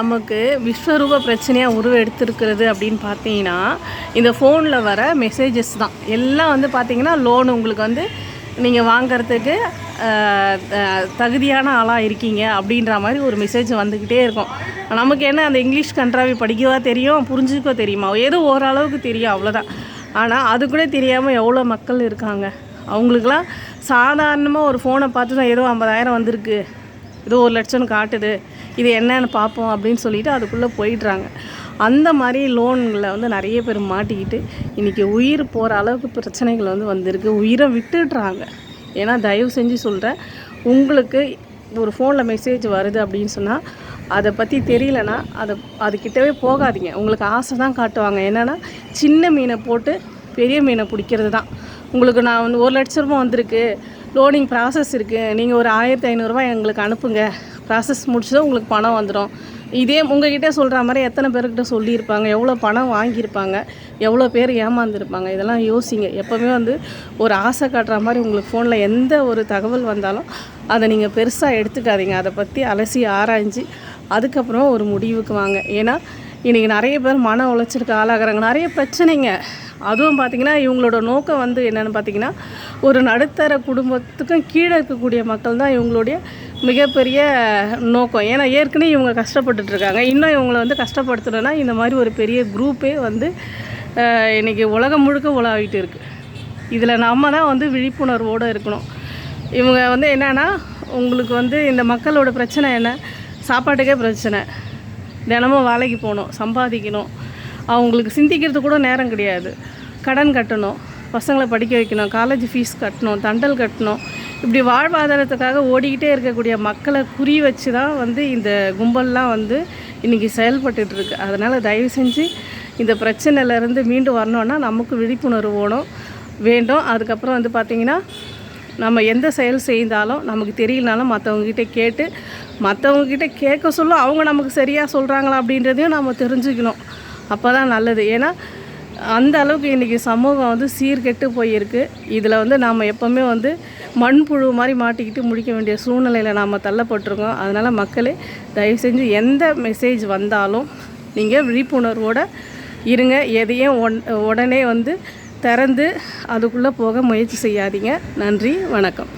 நமக்கு விஸ்வரூப பிரச்சனையாக உருவெடுத்திருக்கிறது அப்படின்னு பார்த்தீங்கன்னா இந்த ஃபோனில் வர மெசேஜஸ் தான். எல்லாம் வந்து பார்த்திங்கன்னா லோன் உங்களுக்கு வந்து நீங்கள் வாங்கிறதுக்கு தகுதியான ஆளாக இருக்கீங்க அப்படின்ற மாதிரி ஒரு மெசேஜ் வந்துக்கிட்டே இருக்கும். நமக்கு என்ன அந்த இங்கிலீஷ் கன்றாவி படிக்கவா தெரியும் புரிஞ்சுக்கோ தெரியுமா? ஏதோ ஓரளவுக்கு தெரியும் அவ்வளோதான் ஆனால் அது கூட தெரியாமல் எவ்வளோ மக்கள் இருக்காங்க. அவங்களுக்குலாம் சாதாரணமாக ஒரு ஃபோனை பார்த்து தான் ஏதோ ஐம்பதாயிரம் வந்திருக்கு. இது ஒரு லட்சம் காட்டுது. இது என்னன்னு பார்ப்போம் அப்படின்னு சொல்லிட்டு அதுக்குள்ளே போயிடுறாங்க. அந்த மாதிரி லோன்களை வந்து நிறைய பேர் மாட்டிக்கிட்டு இன்றைக்கி உயிர் போகிற அளவுக்கு பிரச்சனைகள் வந்து வந்திருக்கு. உயிரை விட்டுடுறாங்க. ஏன்னா தயவு செஞ்சு சொல்கிறேன் உங்களுக்கு ஒரு ஃபோனில் மெசேஜ் வருது அப்படின்னு சொன்னால் அதை பற்றி தெரியலனா அதை அதுக்கிட்டவே போகாதீங்க. உங்களுக்கு ஆசை தான் காட்டுவாங்க. என்னென்னா சின்ன மீனை போட்டு பெரிய மீனை பிடிக்கிறது தான் உங்களுக்கு நான் வந்து ஒரு லட்ச ரூபா வந்திருக்கு. லோனிங் ப்ராசஸ் இருக்குது நீங்கள் ஒரு ஆயிரத்தி ஐநூறுரூவா எங்களுக்கு அனுப்புங்க. ப்ராசஸ் முடிச்சதும் உங்களுக்கு பணம் வந்துடும் இதே உங்ககிட்ட சொல்கிற மாதிரி எத்தனை பேர்கிட்ட சொல்லியிருப்பாங்க? எவ்வளோ பணம் வாங்கியிருப்பாங்க? எவ்வளோ பேர் ஏமாந்துருப்பாங்க? இதெல்லாம் யோசிங்க. எப்போவுமே வந்து ஒரு ஆசை காட்டுற மாதிரி உங்களுக்கு ஃபோனில் எந்த ஒரு தகவல் வந்தாலும் அதை நீங்கள் பெருசாக எடுத்துக்காதீங்க. அதை பற்றி அலசி ஆராய்ஞ்சு அதுக்கப்புறம் ஒரு முடிவுக்கு வாங்க. ஏன்னா இன்றைக்கி நிறைய பேர் மன உளைச்சலுக்கு ஆளாகிறாங்க. நிறைய பிரச்சனைங்க. அதுவும் பார்த்திங்கன்னா இவங்களோட நோக்கம் வந்து என்னென்னு பார்த்தீங்கன்னா ஒரு நடுத்தர குடும்பத்துக்கும் கீழே இருக்கக்கூடிய மக்கள் தான் இவங்களுடைய மிகப்பெரிய நோக்கம். ஏன்னா ஏற்கனவே இவங்க கஷ்டப்பட்டுட்ருக்காங்க இன்னும் இவங்களை வந்து கஷ்டப்படுத்தணும்னா இந்த மாதிரி ஒரு பெரிய குரூப்பே வந்து இன்றைக்கி உலகம் முழுக்க உலாவிட்டு இருக்குது இதில் நம்ம தான் வந்து விழிப்புணர்வோடு இருக்கணும். இவங்க வந்து என்னென்னா உங்களுக்கு வந்து இந்த மக்களோட பிரச்சனை என்ன? சாப்பாட்டுக்கே பிரச்சனை. தினமும் வேலைக்கு போகணும் சம்பாதிக்கணும். அவங்களுக்கு சிந்திக்கிறது கூட நேரம் கிடையாது. கடன் கட்டணும் பசங்களை படிக்க வைக்கணும் காலேஜ் ஃபீஸ் கட்டணும் தண்டல் கட்டணும். இப்படி வாழ்வாதாரத்துக்காக ஓடிக்கிட்டே இருக்கக்கூடிய மக்களை குறி வச்சு தான் வந்து இந்த கும்பல்லாம் வந்து இன்றைக்கி செயல்பட்டுருக்கு அதனால் தயவு செஞ்சு இந்த பிரச்சனையிலேருந்து மீண்டு வரணுன்னா நமக்கு விழிப்புணர்வு வேணும் வேண்டும். அதுக்கப்புறம் வந்து பார்த்திங்கன்னா நம்ம எந்த செயல் செய்தாலும் நமக்கு தெரியலனாலும் மற்றவங்கக்கிட்ட கேட்டு மற்றவங்கக்கிட்ட கேட்க சொல்ல அவங்க நமக்கு சரியாக சொல்கிறாங்களா அப்படின்றதையும் நம்ம தெரிஞ்சுக்கணும். அப்போ தான் நல்லது. ஏன்னா அந்த அளவுக்கு இன்றைக்கி சமூகம் வந்து சீர்கெட்டு போயிருக்கு. இதில் வந்து நாம் எப்போவுமே வந்து மண்புழு மாதிரி மாட்டிக்கிட்டு முடிக்க வேண்டிய சூழ்நிலையில் நாம் தள்ளப்பட்டிருக்கோம். அதனால் மக்களே தயவு செஞ்சு எந்த மெசேஜ் வந்தாலும் நீங்கள் விழிப்புணர்வோடு இருங்க. எதையும் ஒன் உடனே வந்து திறந்து அதுக்குள்ளே போக முயற்சி செய்யாதீங்க. நன்றி வணக்கம்.